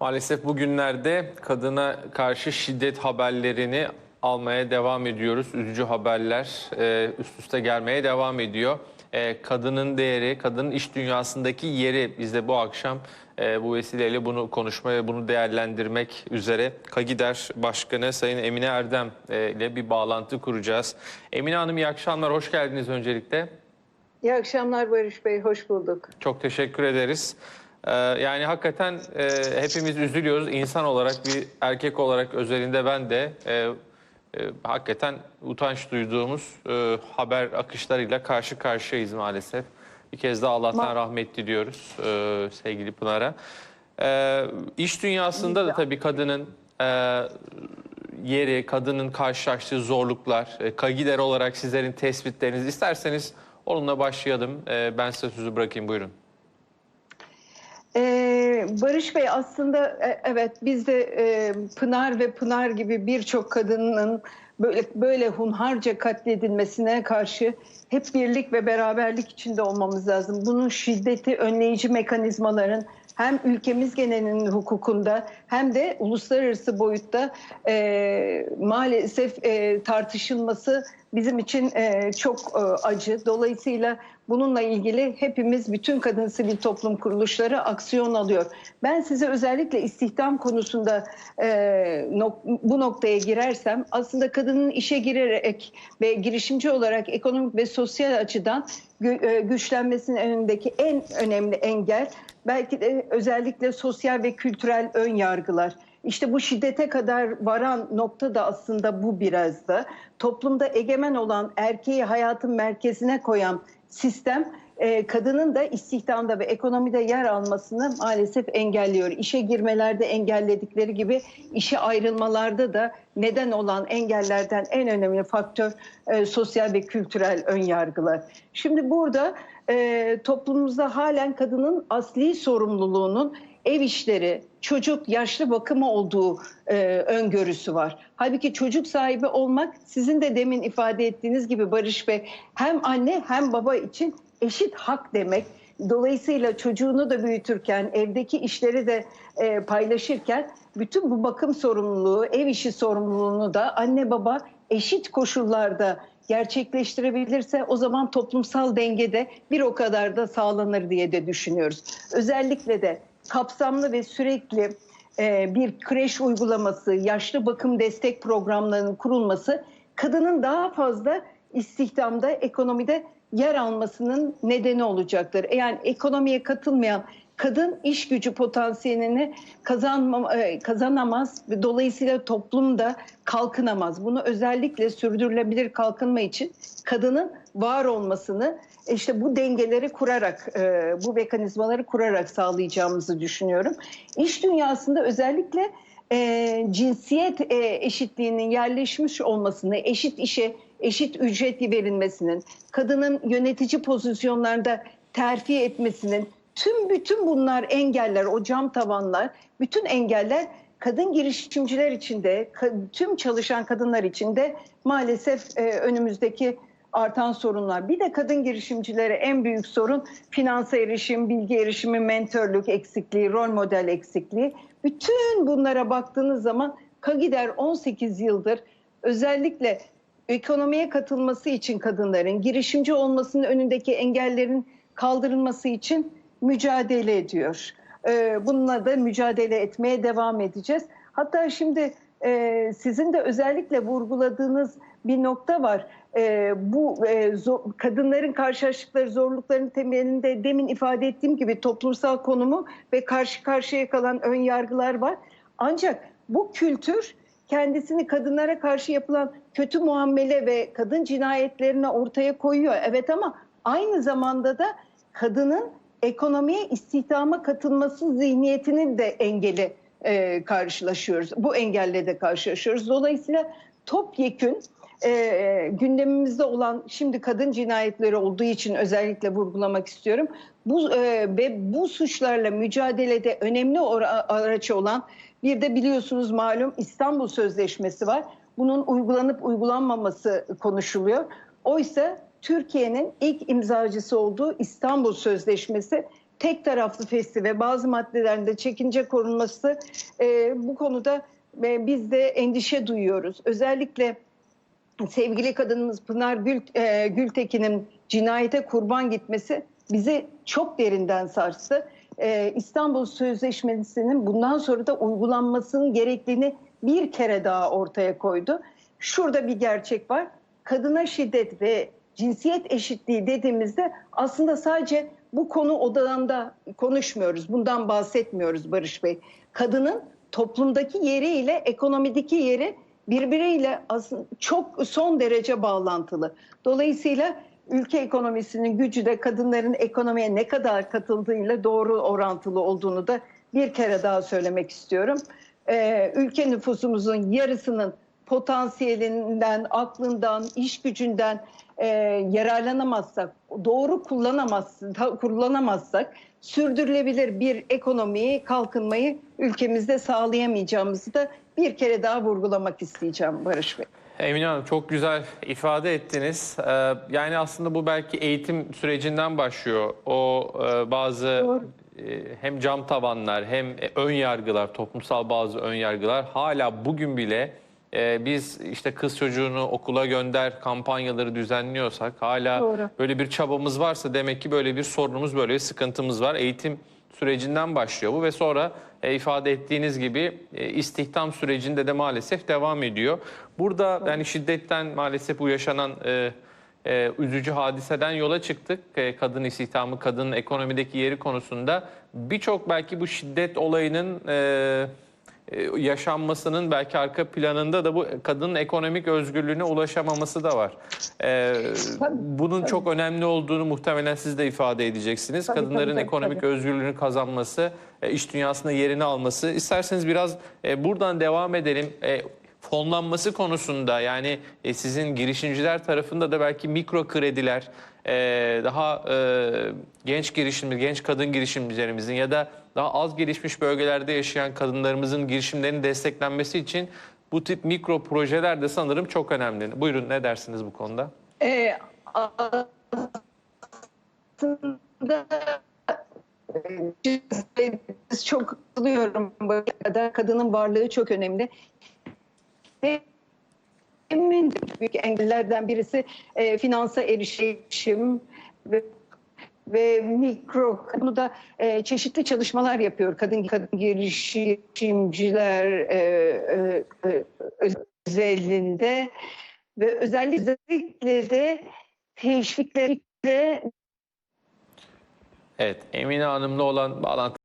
Maalesef bugünlerde kadına karşı şiddet haberlerini almaya devam ediyoruz. Üzücü haberler e, üst üste gelmeye devam ediyor. E, kadının değeri, kadının iş dünyasındaki yeri biz de bu akşam e, bu vesileyle bunu konuşmaya, bunu değerlendirmek üzere Kagider Başkanı Sayın Emine Erdem e, ile bir bağlantı kuracağız. Emine Hanım iyi akşamlar, hoş geldiniz öncelikle. İyi akşamlar Barış Bey, hoş bulduk. Çok teşekkür ederiz. Ee, yani hakikaten e, hepimiz üzülüyoruz. İnsan olarak bir erkek olarak özelinde ben de e, e, hakikaten utanç duyduğumuz e, haber akışlarıyla karşı karşıyayız maalesef. Bir kez daha Allah'tan Ma- rahmet diliyoruz e, sevgili Pınar'a. E, iş dünyasında da tabii kadının e, yeri, kadının karşılaştığı zorluklar, e, kagider olarak sizlerin tespitleriniz isterseniz onunla başlayalım. E, ben size sözü bırakayım buyurun. Ee, Barış Bey aslında e, evet biz de e, Pınar ve Pınar gibi birçok kadının böyle böyle hunharca katledilmesine karşı hep birlik ve beraberlik içinde olmamız lazım. Bunun şiddeti önleyici mekanizmaların hem ülkemiz genelinin hukukunda hem de uluslararası boyutta e, maalesef e, tartışılması bizim için e, çok e, acı. Dolayısıyla bununla ilgili hepimiz bütün kadın sivil toplum kuruluşları aksiyon alıyor. Ben size özellikle istihdam konusunda e, nok- bu noktaya girersem aslında kadının işe girerek ve girişimci olarak ekonomik ve sosyal açıdan gü- e, güçlenmesinin önündeki en önemli engel belki de özellikle sosyal ve kültürel ön yargılar. İşte bu şiddete kadar varan nokta da aslında bu biraz da. Toplumda egemen olan erkeği hayatın merkezine koyan sistem e, kadının da istihdamda ve ekonomide yer almasını maalesef engelliyor. İşe girmelerde engelledikleri gibi işe ayrılmalarda da neden olan engellerden en önemli faktör e, sosyal ve kültürel ön yargılar. Şimdi burada e, toplumumuzda halen kadının asli sorumluluğunun ev işleri, çocuk, yaşlı bakımı olduğu e, öngörüsü var. Halbuki çocuk sahibi olmak sizin de demin ifade ettiğiniz gibi Barış Bey hem anne hem baba için eşit hak demek. Dolayısıyla çocuğunu da büyütürken, evdeki işleri de e, paylaşırken bütün bu bakım sorumluluğu, ev işi sorumluluğunu da anne baba eşit koşullarda gerçekleştirebilirse o zaman toplumsal dengede bir o kadar da sağlanır diye de düşünüyoruz. Özellikle de kapsamlı ve sürekli e, bir kreş uygulaması, yaşlı bakım destek programlarının kurulması kadının daha fazla istihdamda, ekonomide yer almasının nedeni olacaktır. Yani ekonomiye katılmayan kadın iş gücü potansiyelini kazanma, e, kazanamaz. Dolayısıyla toplumda kalkınamaz. Bunu özellikle sürdürülebilir kalkınma için kadının var olmasını işte bu dengeleri kurarak, e, bu mekanizmaları kurarak sağlayacağımızı düşünüyorum. İş dünyasında özellikle e, cinsiyet eşitliğinin yerleşmiş olmasını, eşit işe eşit ücret verilmesinin, kadının yönetici pozisyonlarda terfi etmesinin, tüm bütün bunlar engeller, o cam tavanlar, bütün engeller kadın girişimciler için de, tüm çalışan kadınlar için de maalesef e, önümüzdeki artan sorunlar. Bir de kadın girişimcilere en büyük sorun finansa erişim, bilgi erişimi, mentörlük eksikliği, rol model eksikliği. Bütün bunlara baktığınız zaman Kagider 18 yıldır özellikle ekonomiye katılması için kadınların, girişimci olmasının önündeki engellerin kaldırılması için mücadele ediyor. Ee, Bununla da mücadele etmeye devam edeceğiz. Hatta şimdi e, sizin de özellikle vurguladığınız bir nokta var. E, bu e, zo- kadınların karşılaştıkları zorlukların temelinde demin ifade ettiğim gibi toplumsal konumu ve karşı karşıya kalan ön yargılar var. Ancak bu kültür kendisini kadınlara karşı yapılan kötü muamele ve kadın cinayetlerini ortaya koyuyor. Evet ama aynı zamanda da kadının ekonomiye istihdama katılması zihniyetinin de engeli e, karşılaşıyoruz. Bu engelle de karşılaşıyoruz. Dolayısıyla topyekün e, gündemimizde olan şimdi kadın cinayetleri olduğu için özellikle vurgulamak istiyorum. Bu e, ve bu suçlarla mücadelede önemli araç olan bir de biliyorsunuz malum İstanbul Sözleşmesi var. Bunun uygulanıp uygulanmaması konuşuluyor. Oysa Türkiye'nin ilk imzacısı olduğu İstanbul Sözleşmesi tek taraflı festi ve bazı maddelerinde çekince korunması e, bu konuda e, biz de endişe duyuyoruz. Özellikle sevgili kadınımız Pınar Gül, e, Gültekin'in cinayete kurban gitmesi bizi çok derinden sarstı. E, İstanbul Sözleşmesi'nin bundan sonra da uygulanmasının gerektiğini bir kere daha ortaya koydu. Şurada bir gerçek var. Kadına şiddet ve cinsiyet eşitliği dediğimizde aslında sadece bu konu odağında konuşmuyoruz. Bundan bahsetmiyoruz Barış Bey. Kadının toplumdaki yeriyle ekonomideki yeri birbiriyle aslında çok son derece bağlantılı. Dolayısıyla ülke ekonomisinin gücü de kadınların ekonomiye ne kadar katıldığıyla doğru orantılı olduğunu da bir kere daha söylemek istiyorum. Ee, ülke nüfusumuzun yarısının potansiyelinden, aklından, iş gücünden e, yararlanamazsak, doğru kullanamaz, kullanamazsak sürdürülebilir bir ekonomiyi, kalkınmayı ülkemizde sağlayamayacağımızı da bir kere daha vurgulamak isteyeceğim Barış Bey. Emine Hanım çok güzel ifade ettiniz. Ee, yani aslında bu belki eğitim sürecinden başlıyor. O e, bazı Doğru. e, hem cam tavanlar hem e, ön yargılar, toplumsal bazı ön yargılar hala bugün bile e, biz işte kız çocuğunu okula gönder kampanyaları düzenliyorsak hala Doğru. böyle bir çabamız varsa demek ki böyle bir sorunumuz, böyle bir sıkıntımız var. Eğitim sürecinden başlıyor bu ve sonra e, ifade ettiğiniz gibi e, istihdam sürecinde de maalesef devam ediyor. Burada yani şiddetten maalesef bu yaşanan e, e, üzücü hadiseden yola çıktık. E, kadın istihdamı, kadının ekonomideki yeri konusunda birçok belki bu şiddet olayının e, yaşanmasının belki arka planında da bu kadının ekonomik özgürlüğüne ulaşamaması da var. E, bunun çok önemli olduğunu muhtemelen siz de ifade edeceksiniz. Tabii, Kadınların tabii, tabii, ekonomik tabii. özgürlüğünü kazanması, e, iş dünyasında yerini alması. İsterseniz biraz e, buradan devam edelim. E, Fonlanması konusunda yani e, sizin girişimciler tarafında da belki mikro krediler, e, daha e, genç girişimci, genç kadın girişimcilerimizin ya da daha az gelişmiş bölgelerde yaşayan kadınlarımızın girişimlerinin desteklenmesi için bu tip mikro projeler de sanırım çok önemli. Buyurun ne dersiniz bu konuda? Ee, aslında e, çok katılıyorum. Kadının varlığı çok önemli. En büyük engellerden birisi e, finansa erişim ve ve mikro konuda e, çeşitli çalışmalar yapıyor. Kadın kadın girişimciler e, e, e, ve özellikle de teşvikleri Evet, Emine Hanım'la olan bağlantı